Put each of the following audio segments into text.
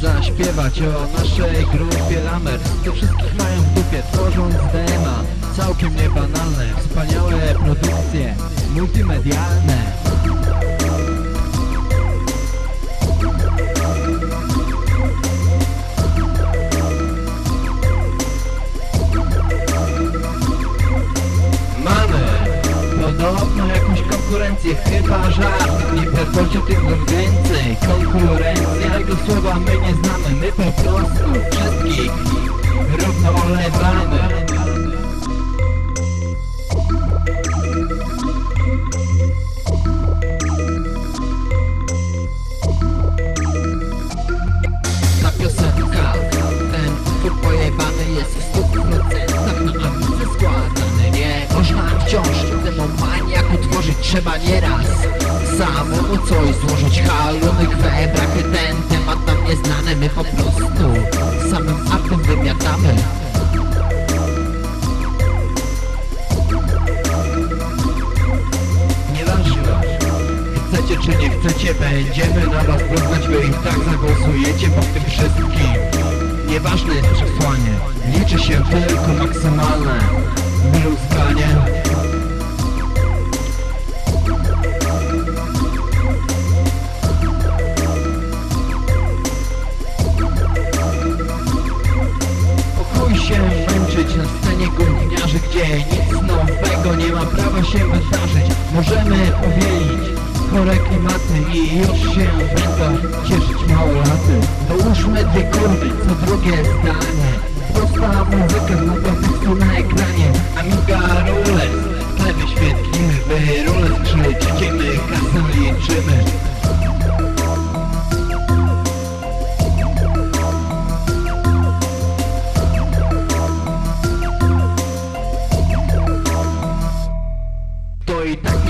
zaśpiewać o naszej grupie Lamers To wszystkich mają w dupie, tworząc dema Całkiem niebanalne, wspaniałe produkcje Multimedialne konkurencję Chyba żart, nie pierdolcie tego więcej. Konkurencja, tego słowa my nie znamy. My po prostu wszystkich równo olewamy trzeba nieraz Samemu coś złożyć. Halunek we brachy Ten temat nam nieznany, my po prostu samym aktem wymiatamy. Chcecie czy nie chcecie, będziemy na was brnąć Wy i tak zagłosujecie po tym wszystkim. Nieważne jest przesłanie. Liczy się tylko maksymalne. Wyluskanie się męczyć na scenie gówniarzy Gdzie nic nowego nie ma prawa się wydarzyć. Możemy powielić chore klimaty I już się będą cieszyć małolaty. Dołóżmy dwie kurwy, co drugie zdanie. Prosta muzyka z tekstu na ekranie. Amiga rules,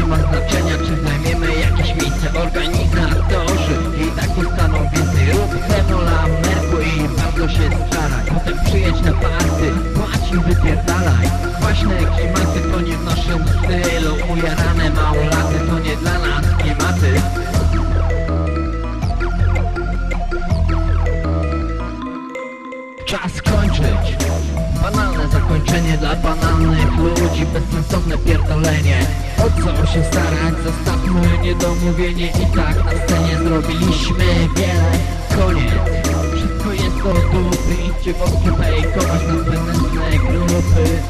nie ma znaczenia, czy zajmiemy jakieś miejsce Organizatorzy Czas kończyć Banalne zakończenie dla banalnych ludzi Bezsensowne pierdolenie. O co się starać? Zostawmy niedomówienie I tak na scenie zrobiliśmy wiele. Koniec. Wszystko jest do dupy Idźcie w odpypejkować na nędzne grupy